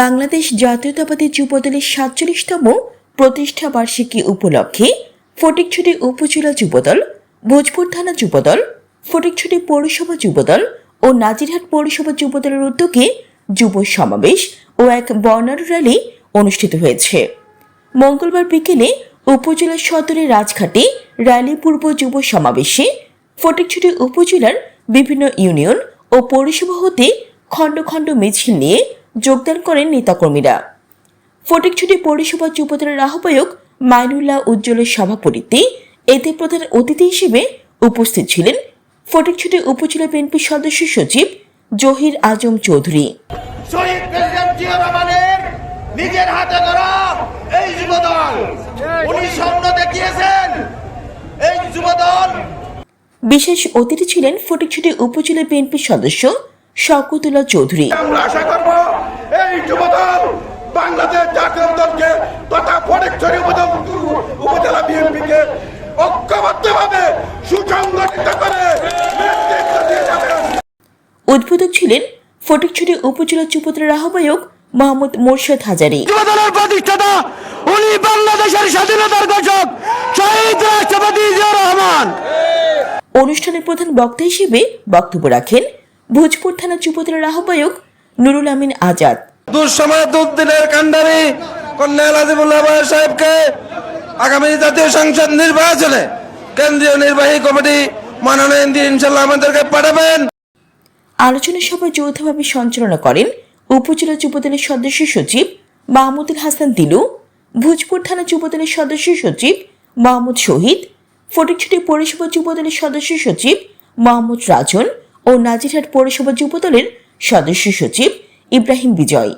বাংলাদেশ জাতীয়তাবাদী যুবদলের সাতচল্লিশতম প্রতিষ্ঠা বার্ষিকী উপলক্ষে ফটিকছড়ি উপজেলা যুবদল, ভোজপুর থানা যুবদল, ফটিকছড়ি পৌরসভা যুবদল ও নাজিরহাট পৌরসভা যুবদলের উদ্যোগে যুব সমাবেশ ও এক বর্ণাঢ্য র্যালি অনুষ্ঠিত হয়েছে। মঙ্গলবার বিকেলে উপজেলা সদরের রাজঘাটে র্যালি পূর্ব যুব সমাবেশে ফটিকছড়ি উপজেলার বিভিন্ন ইউনিয়ন ও পৌরসভা হতে খণ্ড খণ্ড মিছিল নিয়ে যোগদান করেন নেতাকর্মীরা। ফটিকছড়ি পৌরসভা যুবদলের আহ্বায়ক মাইনুল্লাহ উজ্জ্বলের সভাপতিত্বে এতে প্রধান অতিথি হিসেবে উপস্থিত ছিলেন ফটিকছড়ি উপজেলা বিএনপি সদস্য সচিব জহির আজম চৌধুরী। নিজের হাতে এই যুবদল। উনি স্বপ্ন দেখিয়েছেন। এই যুবদল বিশেষ অতিথি ছিলেন ফটিকছড়ি উপজেলা বিএনপি সদস্য শওকতুল্লাহ চৌধুরী। আমরা আশা করব এই যুবদল বাংলাদেশ জাতীয় দলকে তথা ফটিকছড়ি উপজেলা বিএনপিকে ঐক্যবদ্ধভাবে সুসংগঠিত করে নেতৃত্ব দিয়ে যাবে। উদ্বোধক ছিলেন ফটিকছড়ি উপজেলা যুবদলের আহ্বায়ক মোহাম্মদ মোর্শেদ হাজারি। যুবদলের প্রতিষ্ঠাতা উনি বাংলাদেশের স্বাধীনতার ঘোষক শহীদ রাষ্ট্রপতি জিয়া রহমান। অনুষ্ঠানের প্রধান বক্তা হিসেবে বক্তব্য রাখেন ভোজপুর থানা যুবদলের আহ্বায়ক নুরুল আমিন আজাদ। দুঃসময় দুর্দিনের কান্ডারি কন্যা আজিমুল্লাহ সাহেবকে আগামী জাতীয় সংসদ নির্বাচনে কেন্দ্রীয় নির্বাহী কমিটি মনোনয়ন দিয়ে ইনশাল্লাহ আমাদেরকে পাঠাবেন। আলোচনা সভায় যৌথভাবে সঞ্চালনা করেন উপজেলা যুবদলের সদস্য সচিব মাহমুদুল হাসান দিলু ভোজপুর থানা যুবদলের সদস্য সচিব মাহমুদ শহীদ ফটিকছড়ি পৌরসভা যুবদলের সদস্য সচিব মোহাম্মদ রাজন ও নাজিরহাট পৌরসভা যুবদলের সদস্য সচিব ইব্রাহিম বিজয়।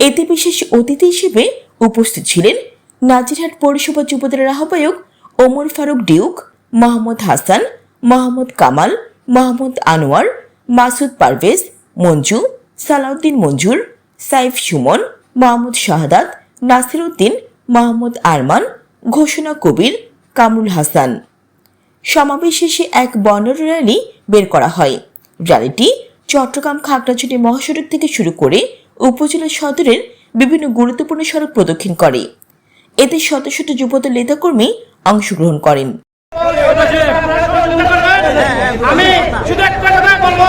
এতে বিশেষ অতিথি হিসেবে উপস্থিত ছিলেন নাজিরহাট পৌরসভা যুবদলের আহ্বায়ক ওমর ফারুক ডিউক মোহাম্মদ হাসান মোহাম্মদ কামাল মোহাম্মদ আনোয়ার, মাসুদ পারভেজ, মঞ্জু, সালাউদ্দিন মঞ্জুর, সাইফ সুমন মোহাম্মদ শাহাদাত নাসির উদ্দিন মোহাম্মদ আরমান, ঘোষণা কবির কামরুল হাসান। সমাবেশ শেষে এক বর্ণাঢ্য র্যালি বের করা হয়। র্যালিটি চট্টগ্রাম খাগড়াছড়ি মহাসড়ক থেকে শুরু করে উপজেলা সদরের বিভিন্ন গুরুত্বপূর্ণ সড়ক প্রদক্ষিণ করে। এতে শত শত যুবদল নেতাকর্মী অংশগ্রহণ করেন। আমি শুধু একটা কথা বলব